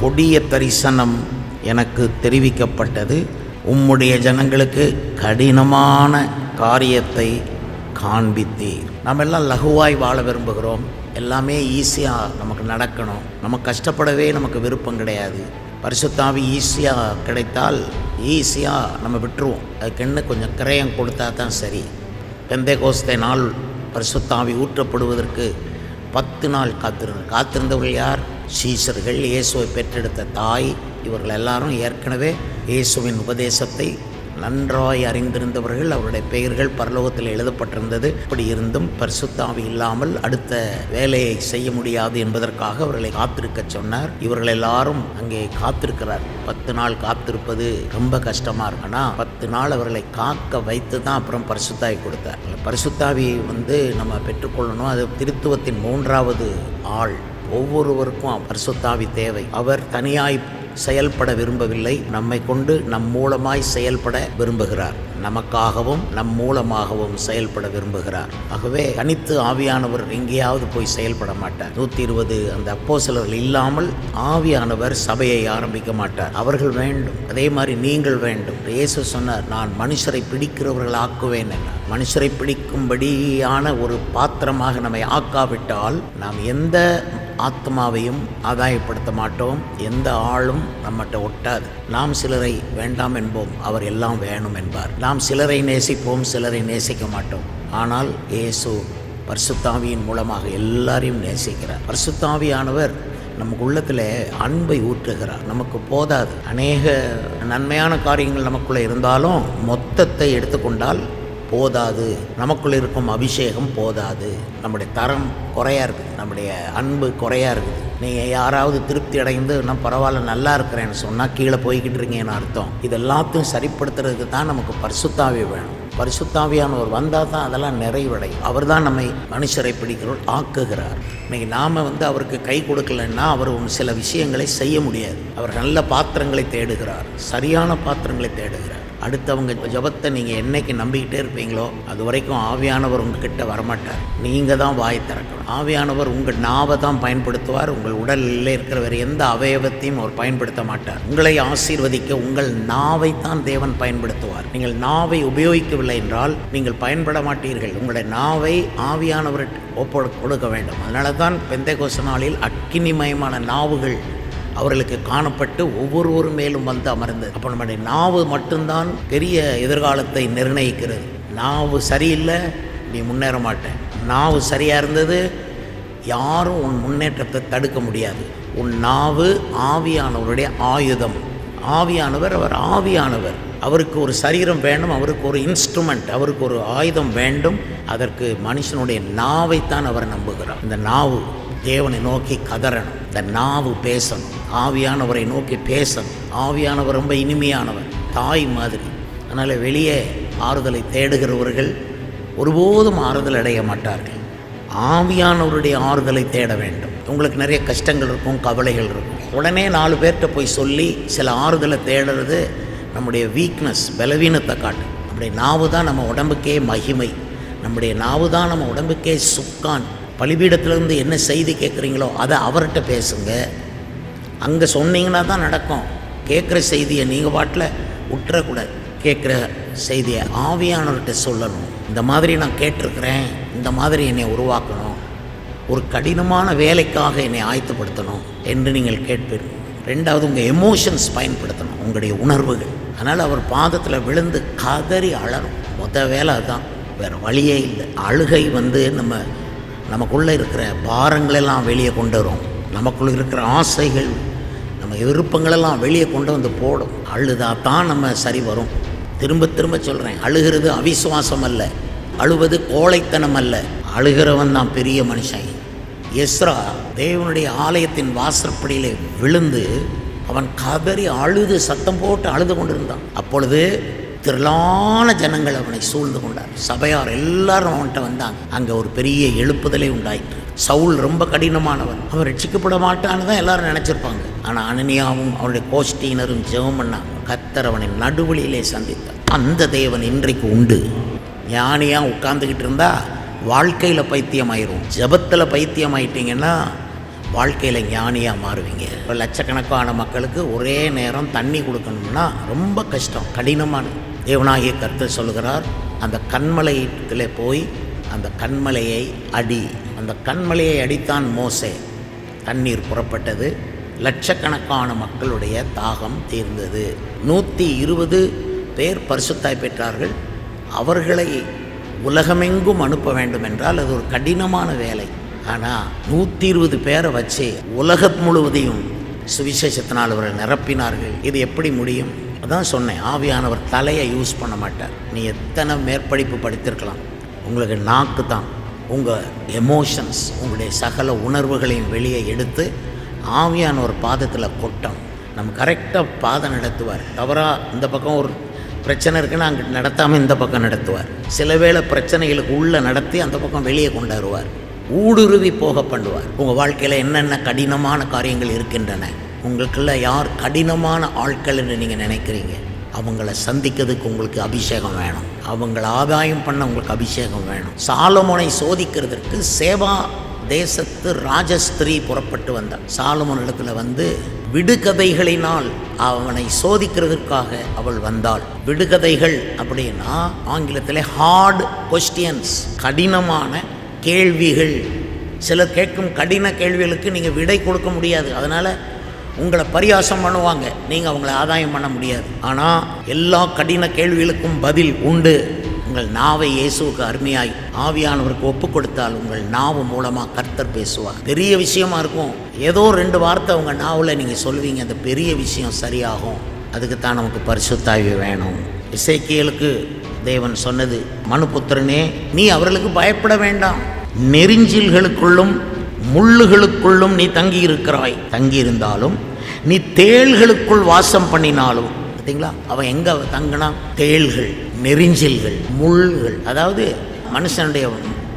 கொடிய தரிசனம் எனக்கு தெரிவிக்கப்பட்டது. உம்முடைய ஜனங்களுக்கு கடினமான காரியத்தை காண்பித்தீர். நம்ம எல்லாம் லகுவாய் வாழ விரும்புகிறோம். எல்லாமே ஈஸியாக நமக்கு நடக்கணும். நம்ம கஷ்டப்படவே நமக்கு விருப்பம் கிடையாது. பரிசுத்தாவி ஈஸியாக கிடைத்தால் ஈஸியாக நம்ம விட்டுருவோம். அதுக்கு கொஞ்சம் கிரயம் கொடுத்தா தான் சரி. பெந்தை கோஸ்தை நாள் பரிசுத்தாவி ஊற்றப்படுவதற்கு பத்து நாள் காத்திருந்த காத்திருந்தவர்கள் யார்? சீசர்கள் இயேசுவை பெற்றெடுத்த தாய் இவர்கள் எல்லாரும் ஏற்கனவே இயேசுவின் உபதேசத்தை நன்றாய் அறிந்திருந்தவர்கள். அவருடைய பெயர்கள் பரலோகத்தில் எழுதப்பட்டிருந்தது. இப்படி இருந்தும் பரிசுத்தாவி இல்லாமல் அடுத்த வேலையை செய்ய முடியாது என்பதற்காக அவர்களை காத்திருக்க சொன்னார். இவர்கள் எல்லாரும் அங்கே காத்திருக்கிறார். பத்து நாள் காத்திருப்பது ரொம்ப கஷ்டமா இருக்குன்னா பத்து நாள் அவர்களை காக்க வைத்து தான் அப்புறம் பரிசுத்தாவி கொடுத்தார். பரிசுத்தாவி வந்து நம்ம பெற்றுக்கொள்ளணும். அது திருத்துவத்தின் மூன்றாவது ஆள். ஒவ்வொருவருக்கும் பரிசுத்தாவி தேவை. அவர் தனியாய் செயல்பட விரும்பவில்லை. நம்மை கொண்டு நம் மூலமாய் செயல்பட விரும்புகிறார். நமக்காகவும் நம் மூலமாகவும் செயல்பட விரும்புகிறார். ஆகவே தனித்து ஆவியானவர் எங்கேயாவது போய் செயல்பட மாட்டார். நூற்றி இருபது அந்த அப்போஸ்தலர்கள் இல்லாமல் ஆவியானவர் சபையை ஆரம்பிக்க மாட்டார். அவர்கள் வேண்டும். அதே மாதிரி நீங்கள் வேண்டும். இயேசு சொன்னார் நான் மனுஷரை பிடிக்கிறவர்கள் ஆக்குவேன் என்றார். மனுஷரை பிடிக்கும்படியான ஒரு பாத்திரமாக நம்மை ஆக்காவிட்டால் நாம் எந்த ஆத்மாவையும் ஆதாயப்படுத்த மாட்டோம். எந்த ஆளும் நம்மகிட்ட ஒட்டாது. நாம் சிலரை வேண்டாம் என்போம். அவர் எல்லாம் வேணும் என்பார். நாம் சிலரை நேசிப்போம் சிலரை நேசிக்க மாட்டோம். ஆனால் இயேசு பரிசுத்தாவியின் மூலமாக எல்லாரையும் நேசிக்கிறார். பரிசுத்தாவியானவர் நமக்கு உள்ளத்தில் அன்பை ஊற்றுகிறார். நமக்கு போதாது. அநேக நன்மையான காரியங்கள் நமக்குள்ளே இருந்தாலும் மொத்தத்தை எடுத்துக்கொண்டால் போதாது. நமக்குள் இருக்கும் அபிஷேகம் போதாது. நம்முடைய தரம் குறையா இருக்குது. நம்முடைய அன்பு குறையா இருக்குது. நீங்கள் யாராவது திருப்தி அடைந்து நான் பரவாயில்ல நல்லா இருக்கிறேன்னு சொன்னால் கீழே போய்கிட்டு இருக்கீங்கன்னு அர்த்தம். இது எல்லாத்தையும் சரிப்படுத்துறதுக்கு தான் நமக்கு பரிசுத்தாவே வேணும். பரிசுத்தாவியானவர் வந்தால் தான் அதெல்லாம் நிறைவடையும். அவர் தான் நம்மை மனுஷரை பிடிக்கிறோம் ஆக்குகிறார். இன்னைக்கு நாம் வந்து அவருக்கு கை கொடுக்கலன்னா அவர் சில விஷயங்களை செய்ய முடியாது. அவர் நல்ல பாத்திரங்களை தேடுகிறார். சரியான பாத்திரங்களை தேடுகிறார். அடுத்தவங்க ஜபத்தை நீங்கள் என்னைக்கு நம்பிக்கிட்டே இருப்பீங்களோ அது வரைக்கும் ஆவியானவர் உங்ககிட்ட வரமாட்டார். நீங்கள் தான் வாய் திறக்கணும். ஆவியானவர் உங்கள் நாவை தான் பயன்படுத்துவார். உங்கள் உடலில் இருக்கிற வேறு எந்த அவயவத்தையும் அவர் பயன்படுத்த மாட்டார். உங்களை ஆசீர்வதிக்க உங்கள் நாவை தான் தேவன் பயன்படுத்துவார். நீங்கள் நாவை உபயோகிக்கவில்லை என்றால் நீங்கள் பயன்பட மாட்டீர்கள். உங்களுடைய நாவை ஆவியானவர் ஒப்ப கொடுக்க வேண்டும். அதனால தான் பெந்தை நாளில் அக்கினிமயமான நாவுகள் அவர்களுக்கு காணப்பட்டு ஒவ்வொருவரும் மேலும் வந்து அமர்ந்தது. அப்போ நம்முடைய நாவு மட்டும்தான் பெரிய எதிர்காலத்தை நிர்ணயிக்கிறது. நாவு சரியில்லை நீ முன்னேற மாட்டேன். நாவு சரியாக இருந்தது யாரும் உன் முன்னேற்றத்தை தடுக்க முடியாது. உன் நாவு ஆவியானவருடைய ஆயுதம். ஆவியானவர் அவர் ஆவியானவர். அவருக்கு ஒரு சரீரம் வேண்டும் அவருக்கு ஒரு இன்ஸ்ட்ருமெண்ட் அவருக்கு ஒரு ஆயுதம் வேண்டும். அதற்கு மனுஷனுடைய நாவைத்தான் அவர் நம்புகிறார். இந்த நாவு தேவனை நோக்கி கதறணும். இந்த நாவு பேசணும். ஆவியானவரை நோக்கி பேசணும் ஆவியானவர் ரொம்ப இனிமையானவர் தாய் மாதிரி. அதனால் வெளியே ஆறுதலை தேடுகிறவர்கள் ஒருபோதும் ஆறுதல் அடைய மாட்டார்கள். ஆவியானவருடைய ஆறுதலை தேட வேண்டும். உங்களுக்கு நிறைய கஷ்டங்கள் இருக்கும் கவலைகள் இருக்கும். உடனே நாலு பேர்கிட்ட போய் சொல்லி சில ஆறுதலை தேடுறது நம்முடைய வீக்னஸ் பலவீனத்தை காட்டும். நம்முடைய நாவு தான் நம்ம உடம்புக்கே மகிமை. நம்முடைய நாவு தான் நம்ம உடம்புக்கே சுக்கான். பலிபீடத்திலேருந்து என்ன செய்தி கேட்குறீங்களோ அதை அவர்கிட்ட பேசுங்க. அங்கே சொன்னீங்கன்னா தான் நடக்கும். கேட்குற செய்தியை நீங்கள் பாட்டில் விட்டுறக்கூடாது கேட்குற செய்தியை ஆவியானவர்கிட்ட சொல்லணும். இந்த மாதிரி நான் கேட்டிருக்கிறேன். இந்த மாதிரி என்னை உருவாக்கணும். ஒரு கடினமான வேலைக்காக என்னை ஆயத்தப்படுத்தணும் என்று நீங்கள் கேட்பீர்கள் ரெண்டாவது உங்கள் எமோஷன்ஸ் பயன்படுத்தணும். உங்களுடைய உணர்வுகள். அதனால் அவர் பாதத்தில் விழுந்து கதறி அழணும் மொத வேலை அதுதான் வேறு வழியே இல்லை. அழுகை வந்து நம்ம நமக்குள்ளே இருக்கிற பாரங்களெல்லாம் வெளியே கொண்டு வரும். நமக்குள்ளே இருக்கிற ஆசைகள் நம்ம விருப்பங்களெல்லாம் வெளியே கொண்டு வந்து போடும். அழுதா தான் நம்ம சரி வரும். திரும்ப திரும்ப சொல்கிறேன் அழுகிறது அவிசுவாசம் அல்ல அழுவது கோழைத்தனம் அல்ல அழுகிறவன் தான் பெரிய மனுஷன். எஸ்ரா தேவனுடைய ஆலயத்தின் வாசற்படியிலே விழுந்து அவன் கதறி அழுது சத்தம் போட்டு அழுது கொண்டிருந்தான். அப்பொழுது திரளான ஜனங்கள் அவனை சூழ்ந்து கொண்டார். சபையார் எல்லாரும் அவன்கிட்ட வந்தாங்க அங்கே ஒரு பெரிய எழுப்புதலே உண்டாயிற்று. சவுல் ரொம்ப கடினமானவன். அவன் ரட்சிக்கப்பட மாட்டான்னு தான் எல்லாரும் நினச்சிருப்பாங்க. ஆனால் அனனியாவும் அவருடைய கோஷ்டியினரும் ஜெபம் பண்ணாங்க கத்தர் அவனை நடுவழியிலே சந்தித்தார். அந்த தேவன் இன்றைக்கு உண்டு. ஞானியாக உட்கார்ந்துக்கிட்டு இருந்தா வாழ்க்கையில் பைத்தியம் ஆயிரும் ஜபத்தில் பைத்தியம் ஆயிட்டீங்கன்னா வாழ்க்கையில் ஞானியாக மாறுவீங்க. இப்போ லட்சக்கணக்கான மக்களுக்கு ஒரே நேரம் தண்ணி கொடுக்கணும்னா ரொம்ப கஷ்டம் கடினமான தேவனாகிய கருத்து சொல்லுகிறார் அந்த கண்மலையிலே போய் அந்த கண்மலையை அடி. அந்த கண்மலையை அடித்தான் மோசே. தண்ணீர் புறப்பட்டது. லட்சக்கணக்கான மக்களுடைய தாகம் தீர்ந்தது. நூற்றி இருபது பேர் பரிசுத்தாய் பெற்றார்கள். அவர்களை உலகமெங்கும் அனுப்ப வேண்டும் என்றால் அது ஒரு கடினமான வேலை. ஆனால் நூற்றி இருபது பேரை வச்சு உலகம் முழுவதையும் சுவிசேஷத்தினால் அவர்கள் நிரப்பினார்கள். இது எப்படி முடியும்? அதான் சொன்னேன் ஆவியானவர் தலையை யூஸ் பண்ண மாட்டார். நீ எத்தனை மேற்படிப்பு படித்திருக்கலாம்? உங்களுக்கு நாக்கு தான் உங்கள் எமோஷன்ஸ் உங்களுடைய சகல உணர்வுகளையும் வெளியே எடுத்து ஆவியான ஒரு பாதத்தில் கொட்டம். நம்ம கரெக்டாக பாதம் நடத்துவார். தவறாக இந்த பக்கம் ஒரு பிரச்சனை இருக்குன்னா அங்கே நடத்தாமல் இந்த பக்கம் நடத்துவார். சில வேளை பிரச்சனைகளுக்கு உள்ளே நடத்தி அந்த பக்கம் வெளியே கொண்டாடுவார். ஊடுருவி போக பண்ணுவார். உங்கள் வாழ்க்கையில் என்னென்ன கடினமான காரியங்கள் இருக்கின்றன? உங்களுக்குள்ள யார் கடினமான ஆட்கள் என்று நீங்கள் நினைக்கிறீங்க? அவங்கள சந்திக்கிறதுக்கு உங்களுக்கு அபிஷேகம் வேணும். அவங்கள ஆதாயம் பண்ண உங்களுக்கு அபிஷேகம் வேணும். சாலமோனை சோதிக்கிறதுக்கு சேவா தேசத்து ராஜஸ்திரீ புறப்பட்டு வந்தான் சாலமோன் இடத்துல வந்து விடுகதைகளினால் அவனை சோதிக்கிறதுக்காக அவள் வந்தாள். விடுகதைகள் அப்படின்னா ஆங்கிலத்தில் ஹார்ட் கொஸ்டியன்ஸ் கடினமான கேள்விகள். சிலர் கேட்கும் கடின கேள்விகளுக்கு நீங்கள் விடை கொடுக்க முடியாது. அதனால் உங்களை பரியாசம் பண்ணுவாங்க. நீங்கள் அவங்கள ஆதாயம் பண்ண முடியாது. ஆனால் எல்லா கடின கேள்விகளுக்கும் பதில் உண்டு. உங்கள் நாவை இயேசுவுக்கு அருமையாய் ஆவியானவருக்கு ஒப்பு கொடுத்தால் உங்கள் நாவு மூலமாக கர்த்தர் பேசுவார். பெரிய விஷயமா இருக்கும். ஏதோ ரெண்டு வார்த்தை உங்கள் நாவில் நீங்கள் சொல்லுவீங்க. அந்த பெரிய விஷயம் சரியாகும். அதுக்குத்தான் நமக்கு பரிசுத்தாய்வு வேணும். இசைக்கியலுக்கு தேவன் சொன்னது மனுபுத்திரனே நீ அவர்களுக்கு பயப்பட வேண்டாம். நெறிஞ்சில்களுக்குள்ளும் முள்ளுகளுக்குள்ளும் நீ தங்கி இருக்கிறாய் தங்கி இருந்தாலும் நீ தேள்களுக்குள் வாசம் பண்ணினாலும். பார்த்தீங்களா? அவன் எங்க தங்கினா தேள்கள். நெறிஞ்சில்கள் முள்கள் அதாவது மனுஷனுடைய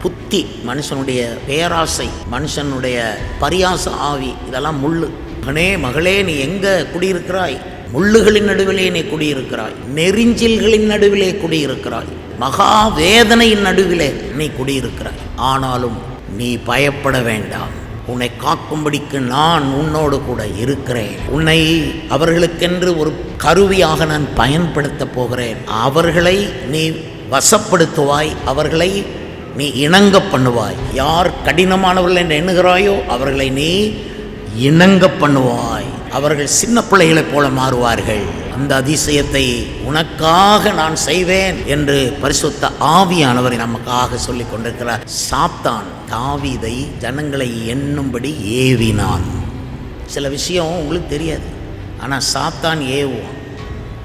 புத்தி மனுஷனுடைய பேராசை மனுஷனுடைய பரியாச ஆவி இதெல்லாம் முள்ளு. மகனே மகளே நீ எங்க குடியிருக்கிறாய்? முள்ளுகளின் நடுவிலே நீ குடியிருக்கிறாய். நெறிஞ்சில்களின் நடுவிலே குடியிருக்கிறாய். மகா வேதனையின் நடுவிலே நீ குடியிருக்கிறாய். ஆனாலும் நீ பயப்பட வேண்டாம். உன்னை காக்கும்படிக்கு நான் உன்னோடு கூட இருக்கிறேன். உன்னை அவர்களுக்கென்று ஒரு கருவியாக நான் பயன்படுத்தப் போகிறேன். அவர்களை நீ வசப்படுத்துவாய் அவர்களை நீ இணங்க பண்ணுவாய். யார் கடினமானவர்கள் என்று எண்ணுகிறாயோ அவர்களை நீ இணங்க பண்ணுவாய். அவர்கள் சின்ன பிள்ளைகளைப் போல மாறுவார்கள். அந்த அதிசயத்தை உனக்காக நான் செய்வேன் என்று பரிசுத்த ஆவியானவரை நமக்காக சொல்லிக் கொண்டிருக்கிறார். சாத்தான் தாவிதை ஜனங்களை எண்ணும்படி ஏவினான். சில விஷயம் உங்களுக்கு தெரியாது. ஆனால் சாத்தான் ஏவுவான்.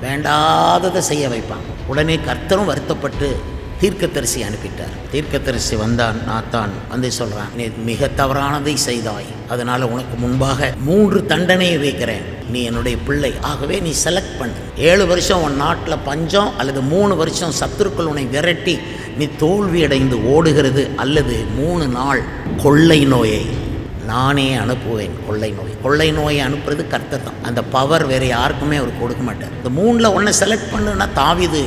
வேண்டாததை செய்ய வைப்பான். உடனே கர்த்தரும் வருத்தப்பட்டு தீர்க்கதரிசி அனுப்பிட்டார். தீர்க்கதரிசி வந்தான். நாத்தான் வந்து சொல்கிறான் நீ மிக தவறானதை செய்தாய். அதனால் உனக்கு முன்பாக மூன்று தண்டனையை வைக்கிறேன். நீ என்னுடைய பிள்ளை. ஆகவே நீ செலக்ட் பண்ணு. ஏழு வருஷம் உன் நாட்டில் பஞ்சம் அல்லது மூணு வருஷம் சத்துருக்கள் உன்னை விரட்டி நீ தோல்வி அடைந்து ஓடுகிறது அல்லது மூணு நாள் கொள்ளை நோயை நானே அனுப்புவேன். கொள்ளை நோய். கொள்ளை நோயை அனுப்புறது கர்த்தர் தான். அந்த பவர் வேறு யாருக்குமே அவர் கொடுக்க மாட்டார். இந்த மூணில் ஒன்றை செலக்ட் பண்ணுன்னா தாவிது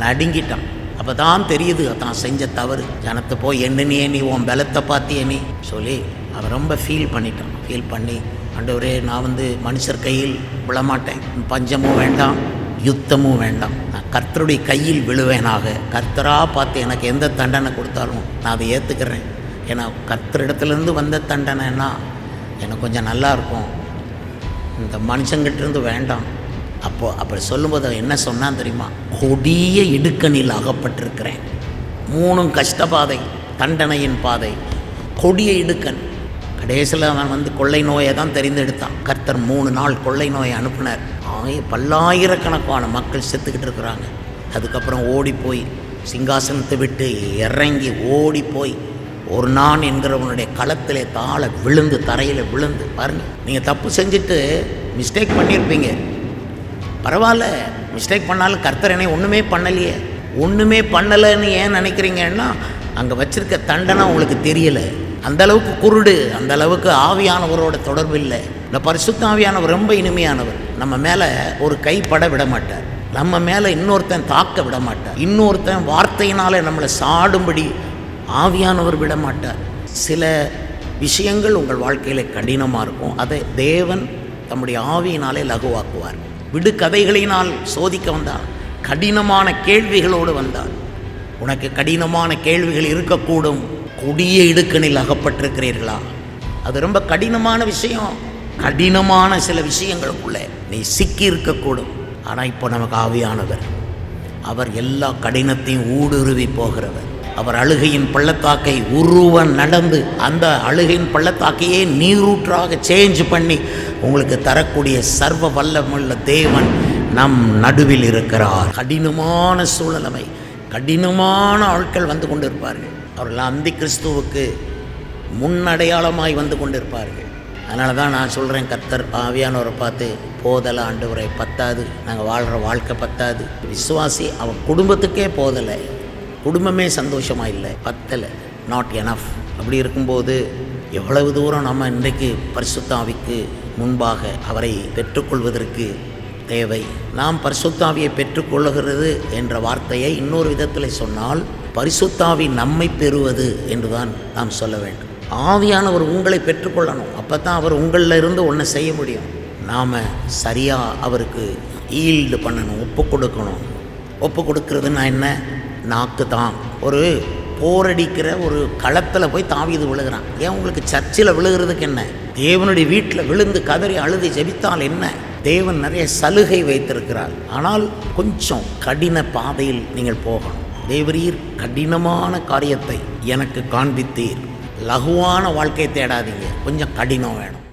நடுங்கிட்டான். அப்போ தான் தெரியுது தான் செஞ்ச தவறு. ஜனத்தை போய் எண்ணினியே நீ உன் பலத்தை பார்த்தியே நீ. சொல்லி அவன் ரொம்ப ஃபீல் பண்ணிட்டான். ஃபீல் பண்ணி ஆண்டவரே நான் வந்து மனுஷர் கையில் விழமாட்டேன். பஞ்சமும் வேண்டாம் யுத்தமும் வேண்டாம். நான் கர்த்தருடைய கையில் விழுவேனாக. கர்த்தராக பார்த்து எனக்கு எந்த தண்டனை கொடுத்தாலும் நான் அதை ஏற்றுக்கிறேன் ஏன்னா கர்த்தரிடத்துலேருந்து வந்த தண்டனைன்னா எனக்கு கொஞ்சம் நல்லா இருக்கும். இந்த மனுஷங்கிட்டேருந்து வேண்டாம். அப்போ அப்படி சொல்லும்போது அவன் என்ன சொன்னான் தெரியுமா? கொடிய இடுக்கணில் அகப்பட்டிருக்கிறேன். மூணும் கஷ்டப்பாதை தண்டனையின் பாதை. கொடிய இடுக்கன் கடைசியில் அவன் வந்து கொள்ளை நோயை தான் தெரிந்தெடுத்தான். கர்த்தர் மூணு நாள் கொள்ளை நோயை அனுப்புனார். ஆய பல்லாயிரக்கணக்கான மக்கள் செத்துக்கிட்டு இருக்கிறாங்க. அதுக்கப்புறம் ஓடி போய் சிங்காசனத்தை விட்டு இறங்கி ஓடி போய் ஒரு நான் என்கிறவனுடைய களத்திலே தாழ விழுந்து தரையில் விழுந்து பாருங்க. நீங்கள் தப்பு செஞ்சுட்டு மிஸ்டேக் பண்ணியிருப்பீங்க. பரவாயில்ல மிஸ்டேக் பண்ணாலும் கர்த்தர் என்னை ஒன்றுமே பண்ணலையே. ஒன்றுமே பண்ணலைன்னு ஏன் நினைக்கிறீங்கன்னா அங்கே வச்சுருக்க தண்டனை உங்களுக்கு தெரியலை. அந்த அளவுக்கு குருடு அந்த அளவுக்கு ஆவியானவரோட தொடர்பு இல்லை இந்த பரிசுத்த ஆவியானவர் ரொம்ப இனிமையானவர். நம்ம மேலே ஒரு கைப்பட விட மாட்டார் நம்ம மேலே இன்னொருத்தன் தாக்க விட மாட்டார் இன்னொருத்தன் வார்த்தையினால நம்மளை சாடும்படி ஆவியானவர் விட மாட்டார் சில விஷயங்கள் உங்கள் வாழ்க்கையில் கடினமாக இருக்கும். அதை தேவன் தம்முடைய ஆவியினாலே லகுவாக்குவார். விடுகதைகளினால் சோதிக்க வந்தார் கடினமான கேள்விகளோடு வந்தார் உனக்கு கடினமான கேள்விகள் இருக்கக்கூடும். கொடிய இடுக்கணில் அகப்பட்டிருக்கிறீர்களா? அது ரொம்ப கடினமான விஷயம். கடினமான சில விஷயங்களுக்குள்ளே நீ சிக்கி இருக்கக்கூடும் ஆனால் இப்போ நமக்கு ஆவியானவர். அவர் எல்லா கடினத்தையும் ஊடுருவி போகிறவர். அவர் அழுகையின் பள்ளத்தாக்கை உருவ நடந்து அந்த அழுகையின் பள்ளத்தாக்கையே நீரூற்றாக சேஞ்ச் பண்ணி உங்களுக்கு தரக்கூடிய சர்வ வல்லமுள்ள தேவன் நம் நடுவில் இருக்கிறார். கடினமான சூழலமை கடினமான ஆட்கள் வந்து கொண்டிருப்பார்கள். அவர்கள் அந்தி கிறிஸ்துவுக்கு முன்னடையாளமாய் வந்து கொண்டிருப்பார்கள். அதனால தான் நான் சொல்கிறேன் கர்த்தர் ஆவியானவரை பார்த்து போதலை ஆண்டவரை பத்தாது. நாங்கள் வாழ்கிற வாழ்க்கை பத்தாது. விசுவாசி அவன் குடும்பத்துக்கே போதலை. குடும்பமே சந்தோஷமாக இல்லை. பத்தலை. நாட் எனஃப் அப்படி இருக்கும்போது எவ்வளவு தூரம் நம்ம இன்றைக்கு பரிசுத்தாவிக்கு முன்பாக அவரை பெற்றுக்கொள்வதற்கு தேவை. நாம் பரிசுத்தாவியை பெற்றுக்கொள்ளுகிறது என்ற வார்த்தையை இன்னொரு விதத்தில் சொன்னால் பரிசுத்தாவி நம்மை பெறுவது என்றுதான் நாம் சொல்ல வேண்டும். ஆவியானவர் உங்களை பெற்றுக்கொள்ளணும். அப்போ தான் அவர் உங்களில் இருந்து ஒன்றை செய்ய முடியும். நாம் சரியாக அவருக்கு ஈல்டு பண்ணணும் ஒப்பு கொடுக்கணும். ஒப்பு கொடுக்கறதுன்னா என்ன? நாக்கு தான். ஒரு போரடிக்கிற ஒரு களத்தில் போய் தாவிது விழுகிறான். ஏன் உங்களுக்கு சர்ச்சில் விழுகிறதுக்கு என்ன? தேவனுடைய வீட்டில் விழுந்து கதறி அழுது ஜெபித்தால் என்ன? தேவன் நிறைய சலுகை வைத்திருக்கிறார். ஆனால் கொஞ்சம் கடின பாதையில் நீங்கள் போகணும். தேவரீர் கடினமான காரியத்தை எனக்கு காண்பித்தீர். லகுவான வாழ்க்கையை தேடாதீங்க. கொஞ்சம் கடினம் வேணும்.